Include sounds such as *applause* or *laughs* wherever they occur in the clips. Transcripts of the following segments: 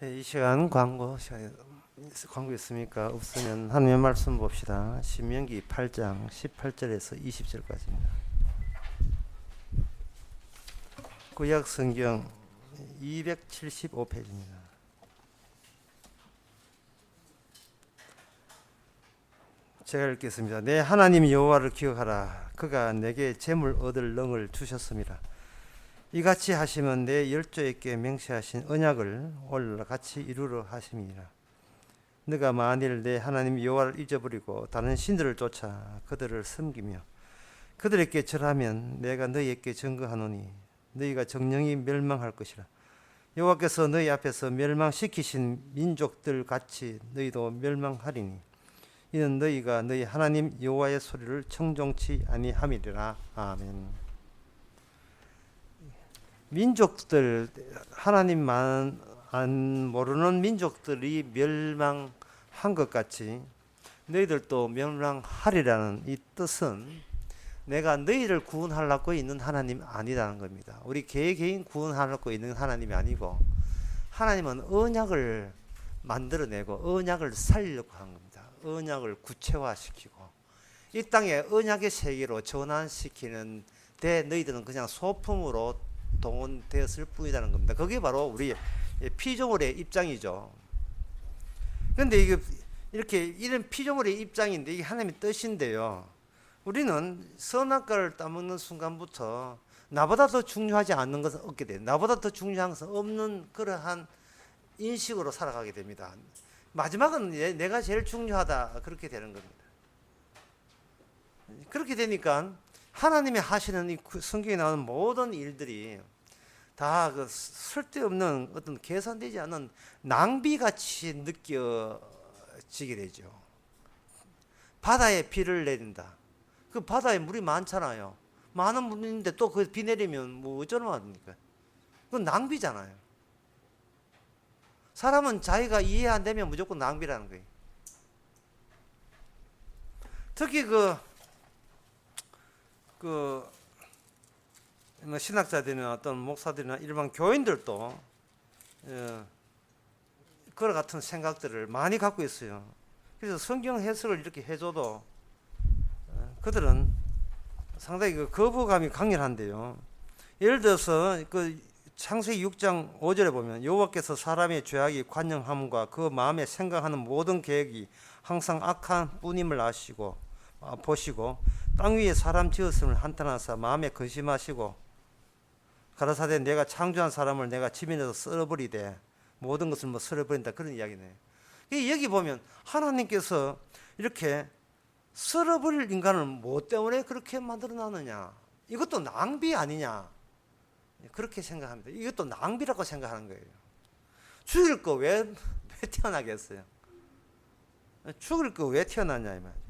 네, 이 시간 광고 광고 있습니까? 없으면 하나님의 말씀 봅시다. 신명기 8장 18절에서 20절까지입니다. 구약 성경 275페이지입니다. 제가 읽겠습니다. 내 하나님 여호와를 기억하라. 그가 내게 재물 얻을 능을 주셨습니다. 이같이 하시면 내 열조에 게 맹세하신 언약을 올라 같이 이루려 하심이니라. 너가 만일 내 하나님 여호와를 잊어버리고 다른 신들을 쫓아 그들을 섬기며 그들에게 절하면 내가 너희에게 증거하노니 너희가 정령이 멸망할 것이라. 여호와께서 너희 앞에서 멸망시키신 민족들 같이 너희도 멸망하리니 이는 너희가 너희 하나님 여호와의 소리를 청종치 아니함이리라. 아멘. 민족들 하나님만 안 모르는 민족들이 멸망한 것 같이 너희들도 멸망하리라는 이 뜻은 내가 너희를 구원하려고 있는 하나님 아니라는 겁니다. 우리 개개인 구원하려고 있는 하나님이 아니고 하나님은 언약을 만들어내고 언약을 살리려고 하는 겁니다. 언약을 구체화시키고 이 땅에 언약의 세계로 전환시키는 데 너희들은 그냥 소품으로 동원되었을 뿐이라는 겁니다. 그게 바로 우리 피조물의 입장이죠. 그런데 이게 이렇게 이런 피조물의 입장인데 이게 하나님의 뜻인데요. 우리는 선악과를 따먹는 순간부터 나보다 더 중요하지 않는 것을 얻게 돼요. 나보다 더 중요한 것은 없는 그러한 인식으로 살아가게 됩니다. 마지막은 내- 내가 제일 중요하다 그렇게 되는 겁니다. 그렇게 되니까 하나님이 하시는 이 구- 성경에 나오는 모든 일들이 다 그 쓸데없는 어떤 계산되지 않은 낭비같이 느껴지게 되죠. 바다에 비를 내린다. 그 바다에 물이 많잖아요. 많은 물인데 또 그 비 내리면 뭐 어쩌면 합니까? 그건 낭비잖아요. 사람은 자기가 이해 안 되면 무조건 낭비라는 거예요. 특히 그, 그, 뭐 신학자들이나 어떤 목사들이나 일반 교인들도, 어, 그와 같은 생각들을 많이 갖고 있어요. 그래서 성경 해석을 이렇게 해줘도 어, 그들은 상당히 그 거부감이 강렬한데요. 예를 들어서 그 창세기 6장 5절에 보면 여호와께서 사람의 죄악이 관영함과 그 마음에 생각하는 모든 계획이 항상 악한 뿐임을 아시고 아, 보시고 땅 위에 사람 지었음을 한탄하사 마음에 근심하시고 가라사대 내가 창조한 사람을 내가 지면에서 썰어버리되 모든 것을 뭐 썰어버린다 그런 이야기네. 이 여기 보면 하나님께서 이렇게 썰어버릴 인간을 뭐 때문에 그렇게 만들어 놨느냐? 이것도 낭비 아니냐? 그렇게 생각합니다. 이것도 낭비라고 생각하는 거예요. 죽일 거왜왜 *laughs* 태어나겠어요? 죽을 거 왜 태어났냐 이 말이죠.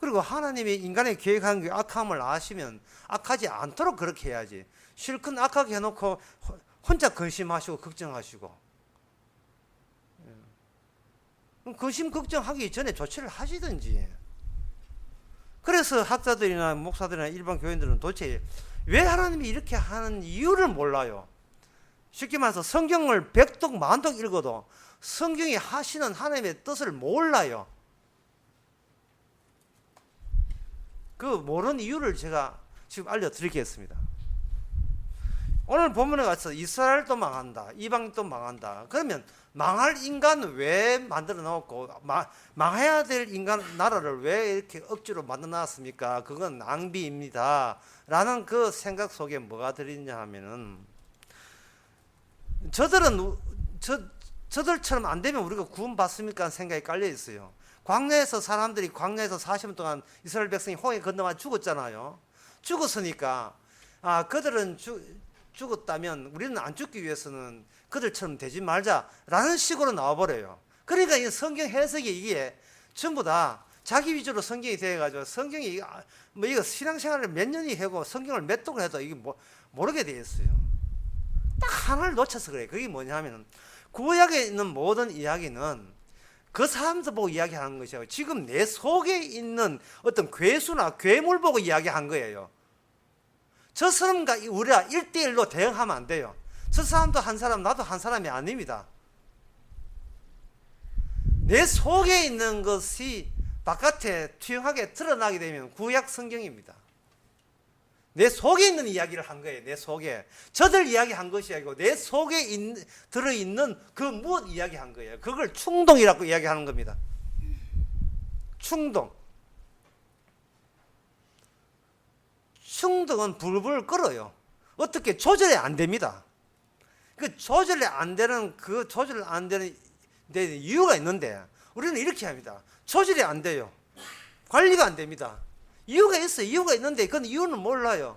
그리고 하나님이 인간의 계획한 게 악함을 아시면 악하지 않도록 그렇게 해야지. 실컷 악하게 해놓고 호- 혼자 근심하시고 걱정하시고. 예. 근심 걱정하기 전에 조치를 하시든지. 그래서 학자들이나 목사들이나 일반 교인들은 도대체 왜 하나님이 이렇게 하는 이유를 몰라요. 쉽게 말해서 성경을 백독 만독 읽어도 성경이 하시는 하나님의 뜻을 몰라요. 그 모르는 이유를 제가 지금 알려드리겠습니다. 오늘 본문에 가서 이스라엘도 망한다, 이방도 망한다. 그러면 망할 인간 왜 만들어 놓고 마- 망해야 될 인간 나라를 왜 이렇게 억지로 만들어 놨습니까? 그건 낭비입니다.라는 그 생각 속에 뭐가 들있냐 하면은 저들은 우- 저 저들처럼 안 되면 우리가 구원 받습니까? 하는 생각이 깔려 있어요. 광야에서 사람들이 광야에서 40년 동안 이스라엘 백성이 홍해 건너가 죽었잖아요. 죽었으니까 아 그들은 죽, 죽었다면 우리는 안 죽기 위해서는 그들처럼 되지 말자라는 식으로 나와버려요. 그러니까 이 성경 해석이 이게 전부 다 자기 위주로 성경이 되어가지고 성경이 아, 뭐 이거 신앙생활을 몇 년이 하고 성경을 몇 독을 해도 이게 뭐, 모르게 돼 있어요. 딱 하나를 놓쳐서 그래. 그게 뭐냐면은 구약에 있는 모든 이야기는 그 사람들 보고 이야기하는 것이고 지금 내 속에 있는 어떤 괴수나 괴물 보고 이야기한 거예요. 저 사람과 우리가 일대일로 대응하면 안 돼요. 저 사람도 한 사람, 나도 한 사람이 아닙니다. 내 속에 있는 것이 바깥에 투영하게 드러나게 되면 구약 성경입니다. 내 속에 있는 이야기를 한 거예요. 내 속에 저들 이야기 한 것이 아니고 내 속에 있, 들어 있는 그 무엇 이야기 한 거예요. 그걸 충동이라고 이야기하는 겁니다. 충동. 충동은 불불 끓어요. 어떻게 조절이 안 됩니다. 그 조절이 안 되는 그 조절 안 되는 데 이유가 있는데 우리는 이렇게 합니다. 조절이 안 돼요. 관리가 안 됩니다. 이유가 있어요. 이유가 있는데 그건 이유는 몰라요.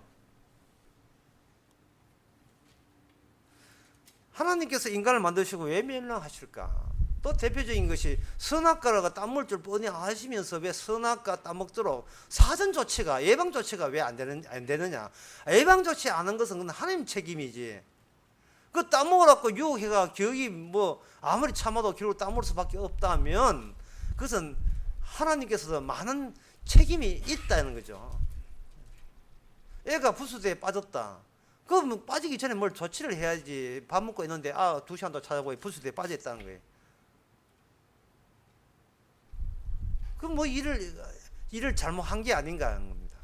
하나님께서 인간을 만드시고 왜 멸망하실까? 또 대표적인 것이 선악과가 땀 먹을 줄 뻔히 아시면서 왜 선악과 땀 먹도록 사전 조치가 예방 조치가 왜 안 되는 안 되느냐? 예방 조치 안 한 것은 하나님 책임이지. 그땀 먹으라고 유혹해가 겨기 뭐 아무리 참아도 결국 땀 먹을 수밖에 없다면 그것은 하나님께서도 많은 책임이 있다는 거죠. 애가 부수대에 빠졌다. 그럼 뭐 빠지기 전에 뭘 조치를 해야지. 밥 먹고 있는데 아 두 시간도 찾아보니 부수대에 빠져 있다는 거예요. 그럼 뭐 일을 일을 잘못한 게 아닌가 하는 겁니다.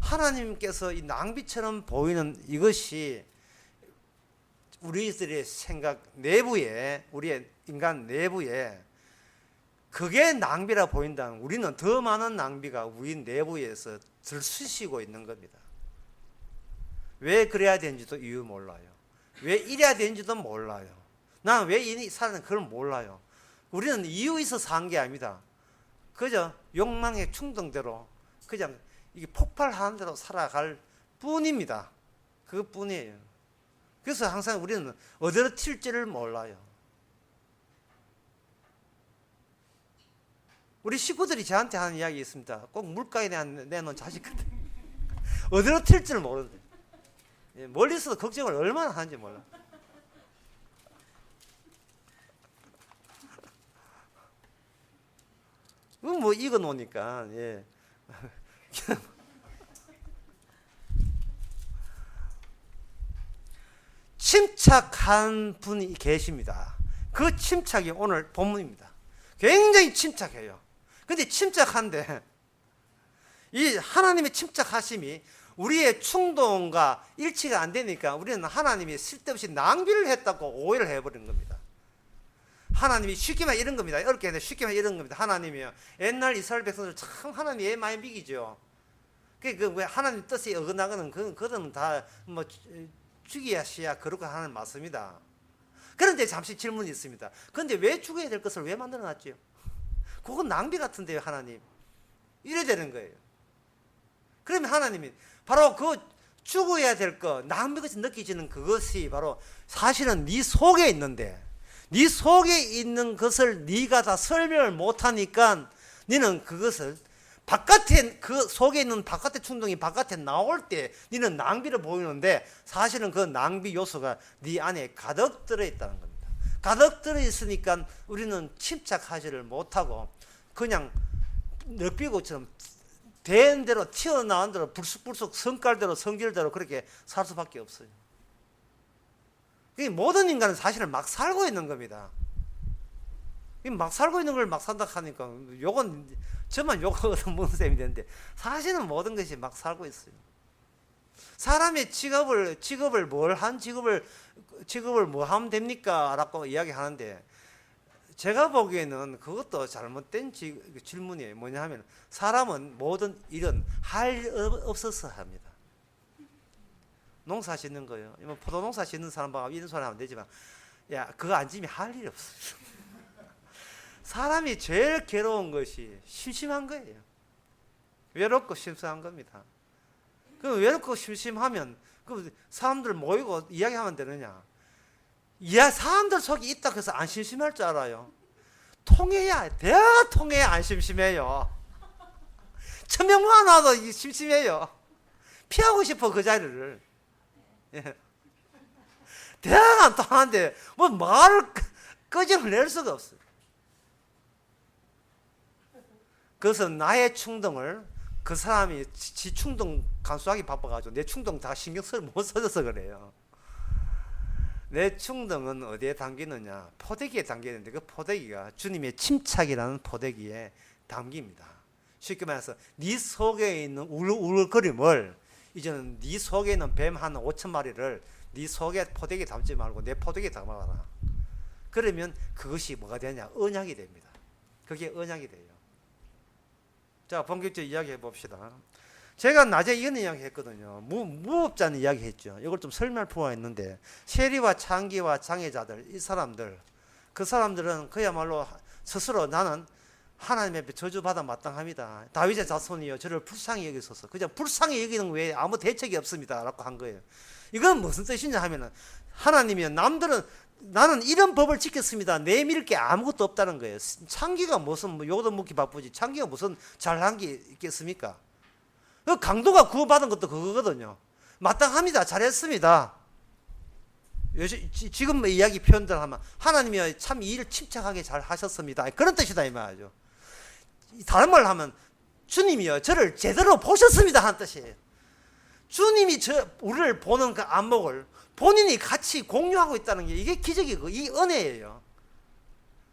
하나님께서 이 낭비처럼 보이는 이것이 우리들의 생각 내부에 우리의 인간 내부에 그게 낭비라 보인다면 우리는 더 많은 낭비가 우리 내부에서 들쑤시고 있는 겁니다. 왜 그래야 되는지도 이유 몰라요. 왜 이래야 되는지도 몰라요. 나는 왜 사는 그걸 몰라요. 우리는 이유 있어서 한게 아닙니다. 그저 욕망의 충동대로 그냥 이게 폭발하는 대로 살아갈 뿐입니다. 그것뿐이에요. 그래서 항상 우리는 어디로 튈지를 몰라요. 우리 식구들이 저한테 하는 이야기 있습니다. 꼭 물가에 내놓은 자식 같은. *laughs* 어디로 튈지를 모르는데. 예, 멀리서도 걱정을 얼마나 하는지 몰라. 뭐 익어 놓으니까 예. *laughs* 침착한 분이 계십니다. 그 침착이 오늘 본문입니다. 굉장히 침착해요. 근데 침착한데 이 하나님의 침착하심이 우리의 충동과 일치가 안 되니까 우리는 하나님이 쓸데없이 낭비를 했다고 오해를 해버린 겁니다. 하나님이 쉽게 말 이런 겁니다. 어렵게 해도 쉽게 말 이런 겁니다. 하나님이요. 옛날 이스라엘 백성들 참 하나님 애 많이 미기죠. 그왜 하나님 뜻에 어긋나거는 그 그거는 다뭐 죽이야시야 그렇게 하는 맞습니다. 그런데 잠시 질문이 있습니다. 그런데 왜 죽어야 될 것을 왜 만들어 놨지요? 그건 낭비 같은데요, 하나님. 이래 되는 거예요. 그러면 하나님이 바로 그 죽어야 될 것, 낭비같이 느껴지는 그것이 바로 사실은 네 속에 있는데 네 속에 있는 것을 네가 다 설명을 못하니까 너는 그것을 바깥에 그 속에 있는 바깥의 충동이 바깥에 나올 때 너는 낭비를 보이는데 사실은 그 낭비 요소가 네 안에 가득 들어 있다는 겁니다. 가득 들어 있으니까 우리는 침착하지를 못하고 그냥 늑비고처럼 된 대로 튀어나온 대로 불쑥불쑥 성깔대로 성질대로 그렇게 살 수밖에 없어요. 모든 인간은 사실은 막 살고 있는 겁니다. 막 살고 있는 걸 막 산다 하니까 요건 저만 욕하고 먹는 *laughs* 셈이 되는데 사실은 모든 것이 막 살고 있어요. 사람의 직업을 직업을 뭘 한 직업을 직업을 뭐 하면 됩니까?라고 이야기하는데 제가 보기에는 그것도 잘못된 지, 질문이에요. 뭐냐 하면 사람은 모든 일은 할 없어서 합니다. 농사 짓는 거예요. 뭐 포도 농사 짓는 사람 봐 이런 소리 하면 되지만 야 그거 안 지면 할 일이 없어요. *laughs* 사람이 제일 괴로운 것이 심심한 거예요. 외롭고 심심한 겁니다. 그 외롭고 심심하면 그 사람들 모이고 이야기하면 되느냐? 야 사람들 속에 있다 그래서 안 심심할 줄 알아요. 통해야 대화 통해야 안 심심해요. *laughs* 천명만 와도 심심해요. 피하고 싶어 그 자리를. 예. 대화가 안 통하는데 뭐 말을 끄집어낼 수가 없어요. 그것은 나의 충동을 그 사람이 지 충동 간수하기 바빠가지고 내 충동 다 신경 쓸못 써줘서 그래요. 내 충동은 어디에 담기느냐? 포대기에 담기는데 그 포대기가 주님의 침착이라는 포대기에 담깁니다. 쉽게 말해서 네 속에 있는 울울거림을 이제는 네 속에 있는 뱀 한 5천 마리를 네 속에 포대기에 담지 말고 내 포대기에 담아라. 그러면 그것이 뭐가 되냐? 언약이 됩니다. 그게 언약이 돼요. 자, 본격적으로 이야기해 봅시다. 제가 낮에 이런 이야기 했거든요. 무, 무업자는 이야기 했죠. 이걸 좀 설명할 필요가 있는데, 세리와 창기와 장애자들, 이 사람들, 그 사람들은 그야말로 스스로 나는 하나님의 저주받아 마땅합니다. 다윗의 자손이요. 저를 불쌍히 여기소서. 그냥 불쌍히 여기는 외에 아무 대책이 없습니다. 라고 한 거예요. 이건 무슨 뜻이냐 하면은, 하나님이 남들은 나는 이런 법을 지켰습니다. 내밀 게 아무것도 없다는 거예요. 창기가 무슨 뭐 요도 묻기 바쁘지. 창기가 무슨 잘한 게 있겠습니까? 그 강도가 구원받은 것도 그거거든요. 마땅합니다. 잘했습니다. 지금 이야기 표현들 하면 하나님이 참 일을 침착하게 잘 하셨습니다. 그런 뜻이다 이 말이죠. 다른 말로 하면 주님이요 저를 제대로 보셨습니다 하는 뜻이에요. 주님이 저 우리를 보는 그 안목을 본인이 같이 공유하고 있다는 게 이게 기적이고 이 은혜예요.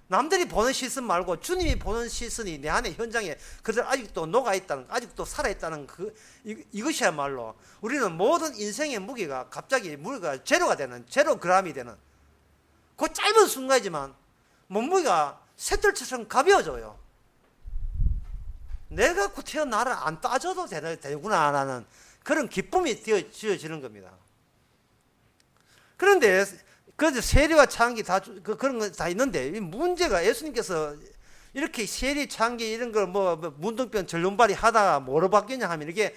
남들이 보는 시선 말고 주님이 보는 시선이 내 안에 현장에 그들 아직도 녹아 있다는 아직도 살아 있다는 그 이, 이것이야말로 우리는 모든 인생의 무게가 갑자기 무게가 제로가 되는 제로 그람이 되는 그 짧은 순간이지만 몸무게가 샛돌처럼 가벼워져요. 내가 그 태어나를 안 따져도 되구나라는 그런 기쁨이 지어지는 겁니다. 그런데 그 세리와 창기 다 그, 그런 거 다 있는데 이 문제가 예수님께서 이렇게 세리 창기 이런 걸 뭐 문둥병 전륜발이 하다가 뭐로 바뀌냐 하면 이게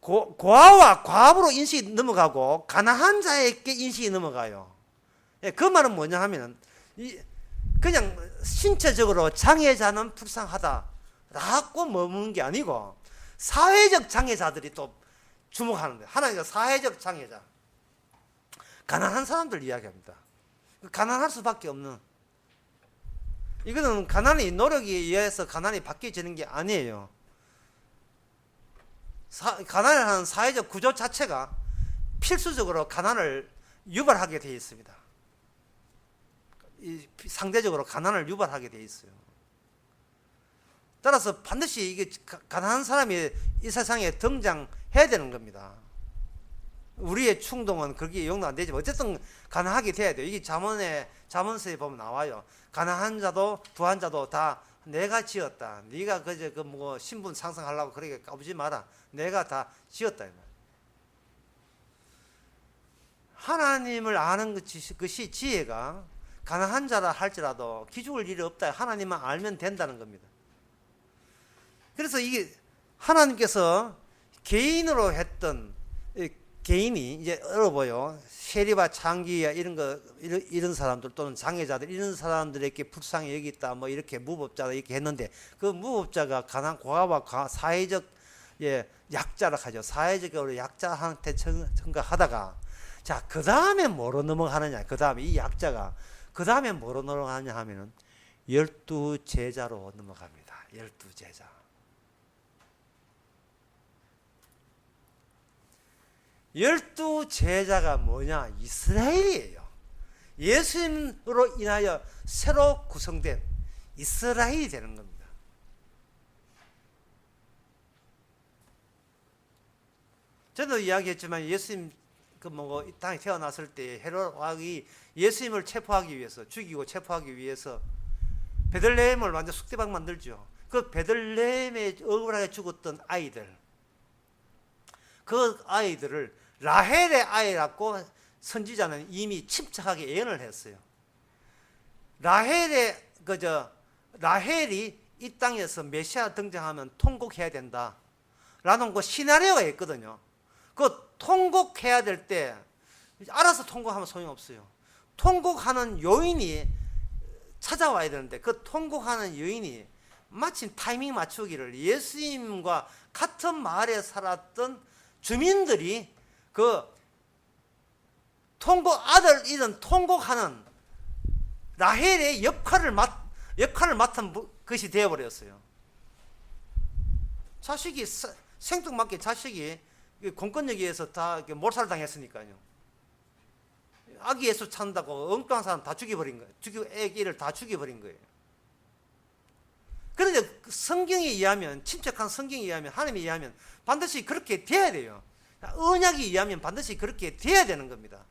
고, 고아와 과부로 인식이 넘어가고 가난한 자에게 인식이 넘어가요. 예, 그 말은 뭐냐 하면은 이 그냥 신체적으로 장애자는 불쌍하다 라고 머무는 게 아니고 사회적 장애자들이 또 주목하는 거예요. 하나님과 사회적 장애자. 가난한 사람들 이야기합니다. 가난할 수밖에 없는. 이거는 가난이 노력에 의해서 가난이 바뀌어지는 게 아니에요. 사, 가난을 하는 사회적 구조 자체가 필수적으로 가난을 유발하게 되어 있습니다. 이 상대적으로 가난을 유발하게 되어 있어요. 따라서 반드시 이게 가- 가난한 사람이 이 세상에 등장해야 되는 겁니다. 우리의 충동은 그렇게 용도 안 되지만 어쨌든 가난하게 돼야 돼요. 이게 자문에 자문서에 보면 나와요. 가난한 자도 부한 자도 다 내가 지었다. 네가 그저 그 뭐 신분 상승하려고 그렇게 까부지 마라. 내가 다 지었다. 하나님을 아는 것이, 것이 지혜가 가난한 자라 할지라도 기죽을 일이 없다. 하나님만 알면 된다는 겁니다. 그래서 이게 하나님께서 개인으로 했던 이 개인이 이제 어려워요. 세리와 장기야 이런 거 이런, 이런 사람들 또는 장애자들 이런 사람들에게 불쌍히 여기있다 뭐 이렇게 무법자다 이렇게 했는데 그 무법자가 가난 고아와 가- 사회적 예 약자라 하죠. 사회적으로 약자한테 청- 청가하다가 자 그 다음에 뭐로 넘어가느냐? 그 다음에 이 약자가 그 다음에 뭐로 넘어가냐 하면은 열두 제자로 넘어갑니다. 열두 제자. 열두 제자가 뭐냐? 이스라엘이에요. 예수님으로 인하여 새로 구성된 이스라엘이 되는 겁니다. 저도 이야기했지만 예수님 그뭐 땅에 태어났을 때 헤롯 왕이 예수님을 체포하기 위해서 죽이고 체포하기 위해서 베들레헴을 완전 숙대방 만들죠. 그 베들레헴에 억울하게 죽었던 아이들 그 아이들을 라헬의 아이라고 선지자는 이미 침착하게 예언을 했어요. 라헬의 그저 라헬이 이 땅에서 메시아 등장하면 통곡해야 된다. 라는 그 시나리오가 있거든요. 그 통곡해야 될 때 알아서 통곡하면 소용없어요. 통곡하는 요인이 찾아와야 되는데 그 통곡하는 요인이 마침 타이밍 맞추기를 예수님과 같은 마을에 살았던 주민들이 그 통곡 아들 이런 통곡하는 라헬의 역할을 맡 역할을 맡은 부- 것이 되어 버렸어요. 자식이 사- 생뚱맞게 자식이 이 공권력에 의해서 다 몰살당했으니까요. 아기 예수 찾는다고 엉뚱한 사람 다 죽여버린 거예요. 죽이고 애기를 다 죽여버린 거예요. 그런데 그 성경에 의하면 침착한 성경에 의하면 하나님에 의하면 반드시 그렇게 돼야 돼요. 언약에 의하면 반드시 그렇게 돼야 되는 겁니다.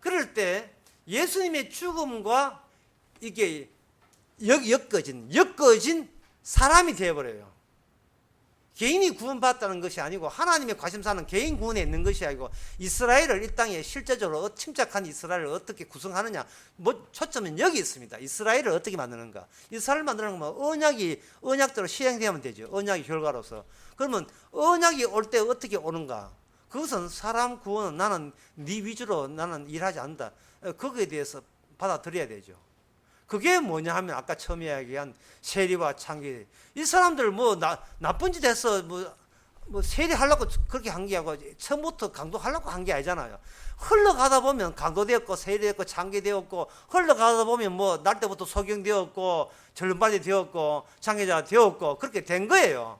그럴 때 예수님의 죽음과 이게 엮, 엮어진 엮어진 사람이 되어버려요. 개인이 구원받았다는 것이 아니고 하나님의 관심사는 개인 구원에 있는 것이 아니고 이스라엘을 이 땅에 실제적으로 어- 침착한 이스라엘을 어떻게 구성하느냐 뭐 초점은 여기 있습니다. 이스라엘을 어떻게 만드는가? 이스라엘 만드는 건뭐 언약이 언약대로 시행되면 되죠. 언약의 결과로서. 그러면 언약이 올 때 어떻게 오는가? 그것은 사람 구원은 나는 네 위주로 나는 일하지 않는다. 어, 거기에 대해서 받아들여야 되죠. 그게 뭐냐 하면 아까 처음에 이야기한 세리와 창기. 이 사람들 뭐 나, 나쁜 짓 해서 뭐, 뭐 세리 하려고 그렇게 한 게 아니고 처음부터 강도 하려고 한 게 아니잖아요. 흘러가다 보면 강도되었고 세리되었고 창기되었고 흘러가다 보면 뭐 날 때부터 소경되었고 절름발이 되었고 장애자 되었고 그렇게 된 거예요.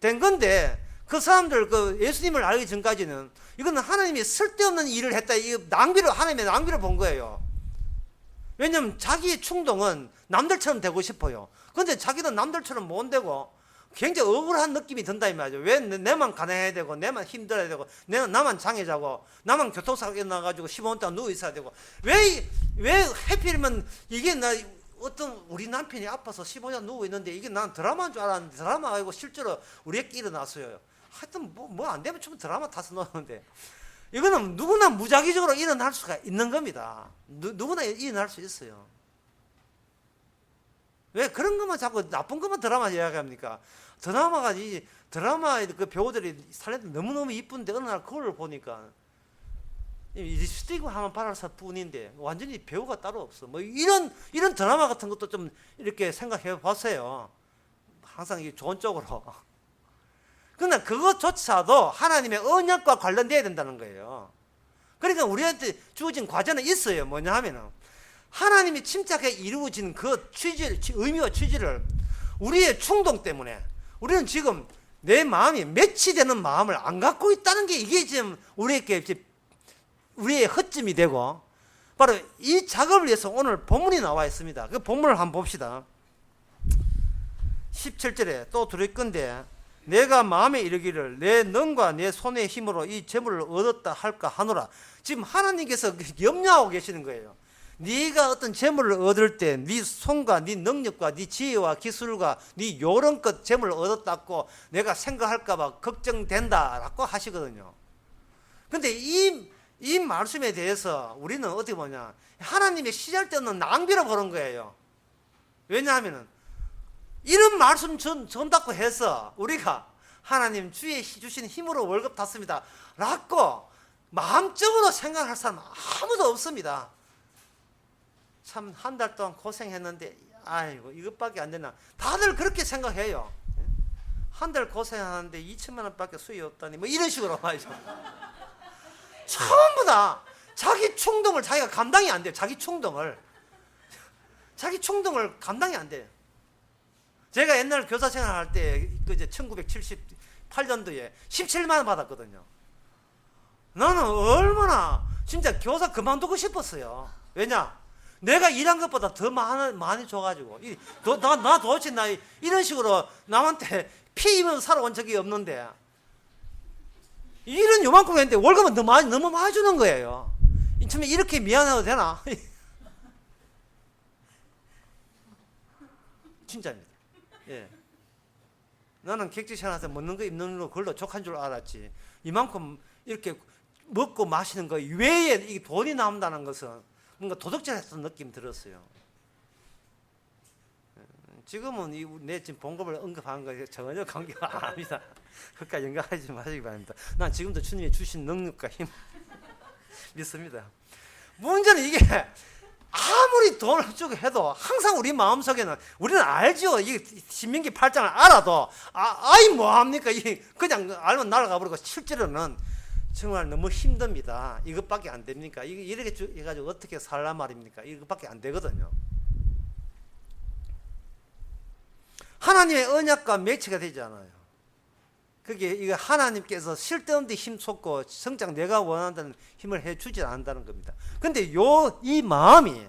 된 건데 그 사람들 그 예수님을 알기 전까지는 이거는 하나님이 쓸데없는 일을 했다. 이 낭비를 하나님의 낭비를 본 거예요. 왜냐면 자기의 충동은 남들처럼 되고 싶어요. 근데 자기는 남들처럼 못 되고 굉장히 억울한 느낌이 든다 이 말이죠. 왜 내- 내만 가난해야 되고 내만 힘들어야 되고 내 나만 장애자고 나만 교통사고 나가지고 15분 동안 누워 있어야 되고 왜 왜 해필이면 이게 나 어떤 우리 남편이 아파서 15년 누워 있는데 이게 난 드라마인 줄 알았는데 드라마 아니고 실제로 우리 애기 일어났어요. 하여튼 뭐 뭐 안 되면 좀 드라마 타서 노는데 이거는 누구나 무작위적으로 일어날 수가 있는 겁니다. 누, 누구나 일어날 수 있어요. 왜 그런 것만 자꾸 나쁜 것만 드라마 이야기합니까? 드라마가 이 드라마 그 배우들이 살렸는데 너무너무 이쁜데 어느 날 그걸 보니까 이 립스틱 하면 바라서 뿐인데 완전히 배우가 따로 없어. 뭐 이런 이런 드라마 같은 것도 좀 이렇게 생각해 보세요. 항상 이게 좋은 쪽으로. 그러나 그것조차도 하나님의 언약과 관련돼야 된다는 거예요. 그러니까 우리한테 주어진 과제는 있어요. 뭐냐 하면은 하나님이 침착하게 이루어진 그 취지, 의미와 취지를 우리의 충동 때문에 우리는 지금 내 마음이 매치되는 마음을 안 갖고 있다는 게 이게 지금 우리에게 우리의 허점이 되고 바로 이 작업을 위해서 오늘 본문이 나와 있습니다. 그 본문을 한번 봅시다. 17절에 또 들을 건데 내가 마음에 이르기를 내 능과 내 손의 힘으로 이 재물을 얻었다 할까 하노라. 지금 하나님께서 염려하고 계시는 거예요. 네가 어떤 재물을 얻을 때 네 손과 네 능력과 네 지혜와 기술과 네 요런껏 재물을 얻었다고 내가 생각할까 봐 걱정된다라고 하시거든요. 근데 이, 이 말씀에 대해서 우리는 어떻게 보냐. 하나님의 시잘데없는 낭비로 보는 거예요. 왜냐하면은 이런 말씀 전, 전닫고 해서 우리가 하나님 주의 주신 힘으로 월급 탔습니다. 라고 마음적으로 생각할 사람 아무도 없습니다. 참 한 달 동안 고생했는데 아이고 이것밖에 안 되나 다들 그렇게 생각해요. 한 달 고생하는데 2천만 원밖에 수익이 없다니 뭐 이런 식으로 말이죠. *laughs* 전부 다 자기 충동을 자기가 감당이 안 돼요. 자기 충동을 자기 충동을 감당이 안 돼요. 제가 옛날 교사 생활할 때 그 이제 1978년도에 17만 원 받았거든요. 나는 얼마나 진짜 교사 그만두고 싶었어요. 왜냐? 내가 일한 것보다 더 많이, 많이 줘가지고. 이, 도, 나, 나 도대체 나 이런 식으로 남한테 피 입으면서 살아온 적이 없는데. 일은 요만큼 했는데 월급은 더 많이, 너무 많이 주는 거예요. 이 처음에 이렇게 미안해도 되나? *laughs* 진짜입니다. 예. 나는 객지 생활에서 먹는 거 입는 거 그걸로 족한 줄 알았지. 이만큼 이렇게 먹고 마시는 거 외에 이 돈이 남는다는 것은 뭔가 도덕질했던 느낌 들었어요. 예. 지금은 이 내 지금 봉급을 언급하는 거 전혀 관계가 *laughs* 아닙니다. 그까지 연관하지 마시기 바랍니다. 난 지금도 주님이 주신 능력과 힘 *laughs* 믿습니다. 문제는 이게 아무리 돈을 주고 해도 항상 우리 마음속에는 우리는 알죠. 이 신명기 8장을 알아도 아, 아이 뭐 합니까? 이 그냥 알면 날아가 버리고 실제로는 정말 너무 힘듭니다. 이것밖에 안 됩니까? 이- 이렇게 주- 해가지고 어떻게 살란 말입니까? 이것밖에 안 되거든요. 하나님의 언약과 매치가 되지 않아요. 그게 이거 하나님께서 쓸데없는 힘 쏟고 성장 내가 원한다는 힘을 해 주지 않는다는 겁니다. 근데 요 이 마음이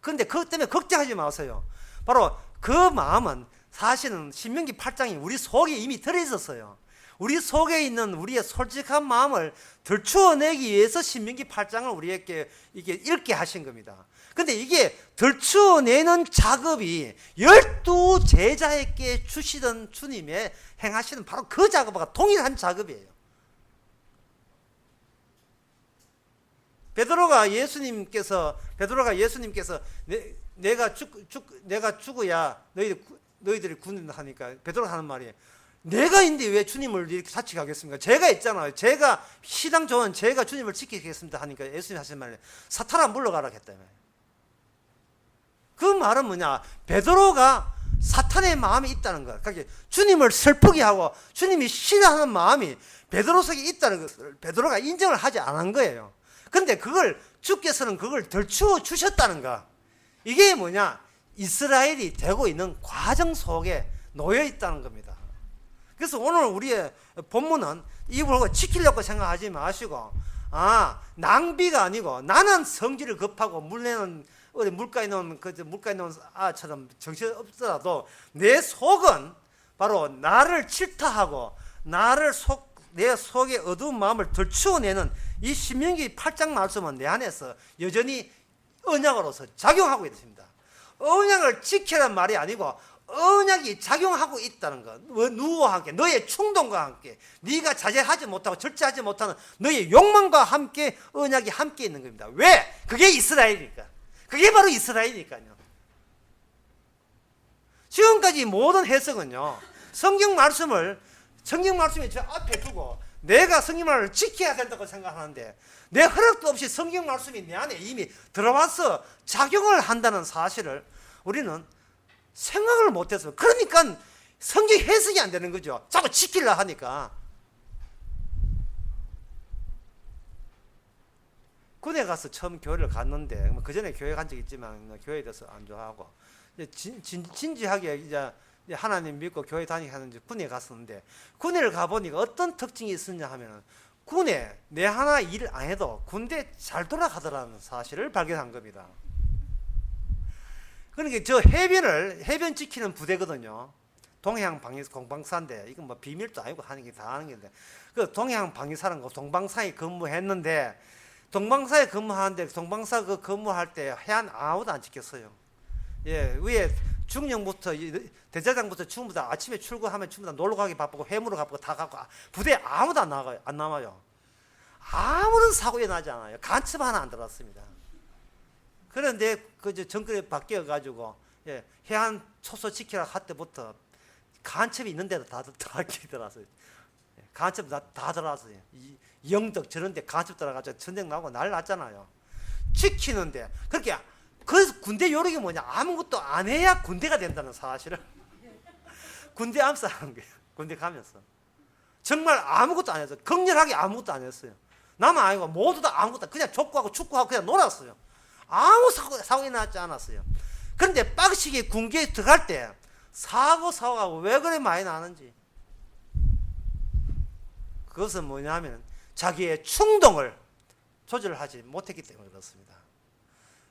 근데 그것 때문에 걱정하지 마세요. 바로 그 마음은 사실은 신명기 8장이 우리 속에 이미 들어 있었어요. 우리 속에 있는 우리의 솔직한 마음을 들추어내기 위해서 신명기 8장을 우리에게 이게 읽게 하신 겁니다. 근데 이게 들추어내는 작업이 열두 제자에게 주시던 주님의 행하시는 바로 그 작업과 동일한 작업이에요. 베드로가 예수님께서 베드로가 예수님께서 내, 내가 죽, 죽 내가 죽어야 너희들 구- 너희들이 군하니까 베드로가 하는 말이 내가 있는데 왜 주님을 이렇게 사치하겠습니까? 제가 있잖아요. 제가 시당 좋은 제가 주님을 지키겠습니다 하니까 예수님 하신 말이 사탄아 물러가라 했다며. 그 말은 뭐냐? 베드로가 사탄의 마음이 있다는 거야. 그러니까 주님을 슬프게 하고 주님이 싫어하는 마음이 베드로 속에 있다는 것을 베드로가 인정을 하지 않은 거예요. 근데 그걸 주께서는 그걸 덜추어 주셨다는 거. 이게 뭐냐? 이스라엘이 되고 있는 과정 속에 놓여 있다는 겁니다. 그래서 오늘 우리의 본문은 이걸 지키려고 생각하지 마시고 아 낭비가 아니고 나는 성질을 급하고 물내는 어디 물가에 놓은 그 물가에 놓은 아처럼 정신 없더라도 내 속은 바로 나를 질타하고 나를 속 내 속의 어두운 마음을 덜추어내는 이 신명기 8장 말씀은 내 안에서 여전히 언약으로서 작용하고 있습니다. 언약을 지키란 말이 아니고 언약이 작용하고 있다는 것. 뭐 누구와 함께 너의 충동과 함께 네가 자제하지 못하고 절제하지 못하는 너의 욕망과 함께 언약이 함께 있는 겁니다. 왜? 그게 이스라엘이니까. 그게 바로 이스라엘이니까요. 지금까지 모든 해석은요. 성경 말씀을 성경 말씀이 저 앞에 두고 내가 성경 말을 지켜야 된다고 생각하는데 내 허락도 없이 성경 말씀이 내 안에 이미 들어와서 작용을 한다는 사실을 우리는 생각을 못해서 그러니까 성경 해석이 안 되는 거죠. 자꾸 지키려 하니까. 군에 가서 처음 교회를 갔는데 그 전에 교회 간 적 있지만 교회에 대해서 안 좋아하고 진, 진, 진지하게 이제 하나님 믿고 교회 다니게 하는지 군에 갔었는데 군에를 가보니까 어떤 특징이 있었냐 하면은 군에 내 하나 일 안 해도 군대 잘 돌아가더라는 사실을 발견한 겁니다. 그러니까 저 해변을 해변 지키는 부대거든요. 동해안 방위 공방사인데 이건 뭐 비밀도 아니고 하는 게 다 하는 건데 그 동해안 방위사는 거 동방사에 근무했는데 동방사에 근무하는데 동방사 그 근무할 때 해안 아무도 안 지켰어요. 예 위에 중령부터 이- 대대장부터 전부 다 아침에 출근하면 전부 다 놀러 가기 바쁘고 회무로 바쁘고 다 가고 아, 부대 아무도 안 나가요 안 남아요. 아무런 사고 일어나지 않아요. 간첩 하나 안 들어왔습니다. 그런데 그저 정권이 바뀌어 가지고 예, 해안 초소 지키라 할 때부터 간첩이 있는데도 다다 들어왔어요. 예, 간첩 다, 다 들어왔어요. 이, 영덕 저런데 간첩 들어가지고 전쟁 나고 난리 났잖아요. 지키는데 그렇게 그 군대 요령이 뭐냐 아무것도 안 해야 군대가 된다는 사실을 *laughs* 군대 암살하는 거예요. 군대 가면서 정말 아무것도 안 했어요. 극렬하게 아무것도 안 했어요. 나만 아니고 모두 다 아무것도 그냥 족구하고 축구하고 그냥 놀았어요. 아무 사고 사고가 났지 않았어요. 그런데 빡시게 군기에 들어갈 때 사고 사고가 왜 그래 많이 나는지 그것은 뭐냐면 자기의 충동을 조절하지 못했기 때문에 그렇습니다.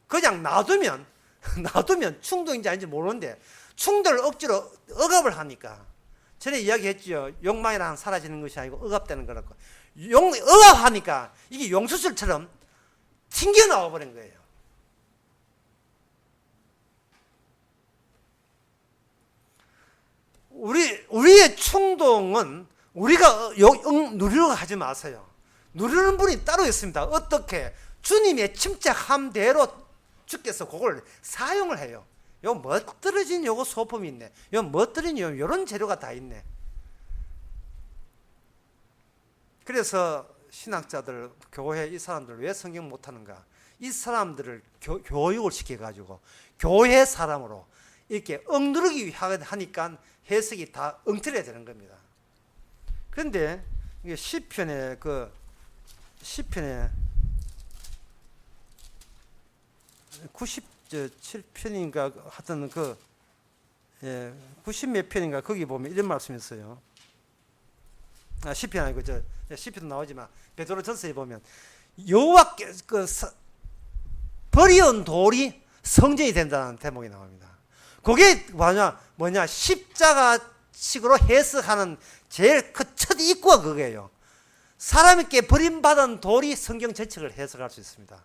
그냥 놔두면 *laughs* 놔두면 충동인지 아닌지 모르는데 충동을 억지로 억압을 하니까 전에 이야기했죠. 욕망이란 사라지는 것이 아니고 억압되는 거라고. 용 억압하니까 이게 용수술처럼 튕겨 나와 버린 거예요. 우리 우리의 충동은 우리가 요- 응, 누리려고 하지 마세요. 누리는 분이 따로 있습니다. 어떻게 주님의 침착함대로 주께서 그걸 사용을 해요. 요 멋들어진 요거 소품이 있네. 요 멋들어진 요 요런 재료가 다 있네. 그래서 신학자들 교회 이 사람들 왜 성경 못 하는가? 이 사람들을 교, 교육을 시켜 가지고 교회 사람으로 이렇게 엉누르기 하니까 해석이 다 엉터리가 되는 겁니다. 그런데 시편의 그 시편의 97편인가 하여튼 그 예, 90몇 편인가 거기 보면 이런 말씀이 있어요. 아, 시편 아니고 저 시편 나오지만 베드로 전서에 보면 여호와께 그 서- 버리온 돌이 성전이 된다는 대목이 나옵니다. 그게 뭐냐 뭐냐 십자가 식으로 해석하는 제일 그첫 입구가 그거예요. 사람에게 버림받은 돌이 성경 전체를 해석할 수 있습니다.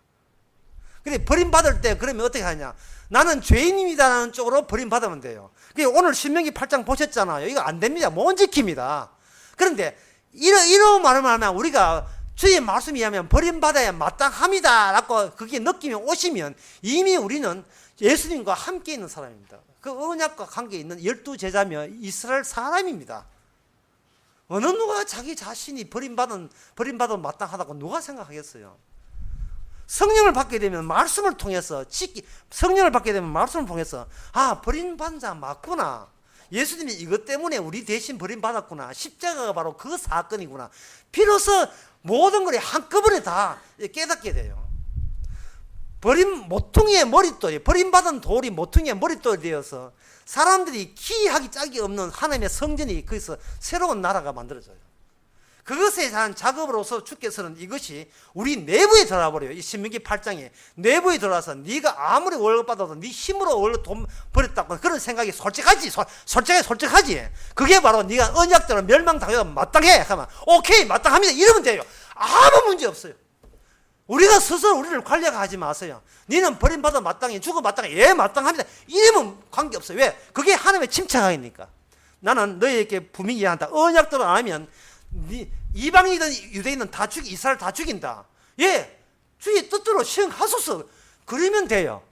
근데 버림받을 때 그러면 어떻게 하냐? 나는 죄인입니다라는 쪽으로 버림받으면 돼요. 오늘 신명기 8장 보셨잖아요. 이거 안 됩니다. 못 지킵니다. 그런데 이런 이런 말을 하면 우리가 주의 말씀에 의하면 버림받아야 마땅합니다. 라고 그게 느낌이 오시면 이미 우리는 예수님과 함께 있는 사람입니다. 그 언약과 관계 있는 열두 제자며 이스라엘 사람입니다. 어느 누가 자기 자신이 버림받은 버림받은 마땅하다고 누가 생각하겠어요? 성령을 받게 되면 말씀을 통해서 지키 성령을 받게 되면 말씀을 통해서 아 버림받은 자 맞구나. 예수님이 이것 때문에 우리 대신 버림받았구나. 십자가가 바로 그 사건이구나. 비로소 모든 것이 한꺼번에 다 깨닫게 돼요. 버림 모퉁이의 머릿돌이 버림받은 돌이 모퉁이의 머릿돌이 되어서 사람들이 키하기 짝이 없는 하나님의 성전이 거기서 새로운 나라가 만들어져요. 그것에 대한 작업으로서 주께서는 이것이 우리 내부에 들어와 버려요. 이 신명기 8장에 내부에 들어와서 네가 아무리 월급 받아도 네 힘으로 월급 돈 벌었다고 그런 생각이 솔직하지. 솔- 솔직하게 솔직하지. 그게 바로 네가 언약대로 멸망당해도 마땅해. 하면 오케이 마땅합니다. 이러면 돼요. 아무 문제 없어요. 우리가 스스로 우리를 관리하지 마세요. 너는 버림받아 마땅해, 죽어 마땅해. 예, 마땅합니다. 이러면 관계없어요. 왜? 그게 하나님의 침착하니까. 나는 너희에게 분명히 이해한다. 언약대로 안 하면 네, 이방이든 유대인은 다 죽이, 이스라엘 다 죽인다. 예, 주의 뜻대로 시행하소서. 그러면 돼요.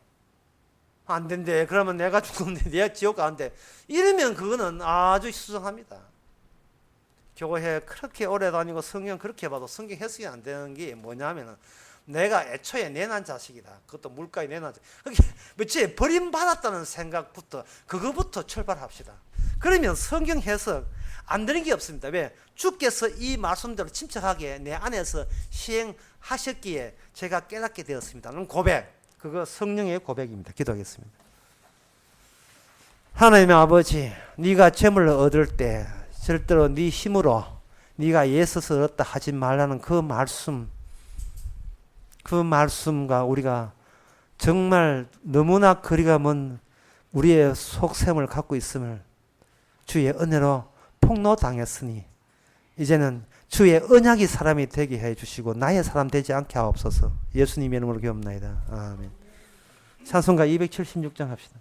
안 된대. 그러면 내가 죽는데 *laughs* 내가 지옥 가는데. 이러면 그거는 아주 수상합니다. 교회 그렇게 오래 다니고 성경 그렇게 봐도 성경 해석이 안 되는 게 뭐냐면은 내가 애초에 내난 자식이다. 그것도 물가에 내난 자식. 며칠 버림받았다는 생각부터 그거부터 출발합시다. 그러면 성경 해석 안 되는 게 없습니다. 왜? 주께서 이 말씀대로 침착하게 내 안에서 시행하셨기에 제가 깨닫게 되었습니다. 는 고백. 그거 성령의 고백입니다. 기도하겠습니다. 하나님의 아버지, 네가 재물을 얻을 때 절대로 네 힘으로 네가 예수를 얻다 하지 말라는 그 말씀, 그 말씀과 우리가 정말 너무나 거리가 먼 우리의 속셈을 갖고 있음을 주의 은혜로 폭로당했으니 이제는 주의 언약이 사람이 되게 해 주시고 나의 사람 되지 않게 하옵소서. 예수님 이름으로 기옵나이다. 아멘. 찬송가 276장 합시다.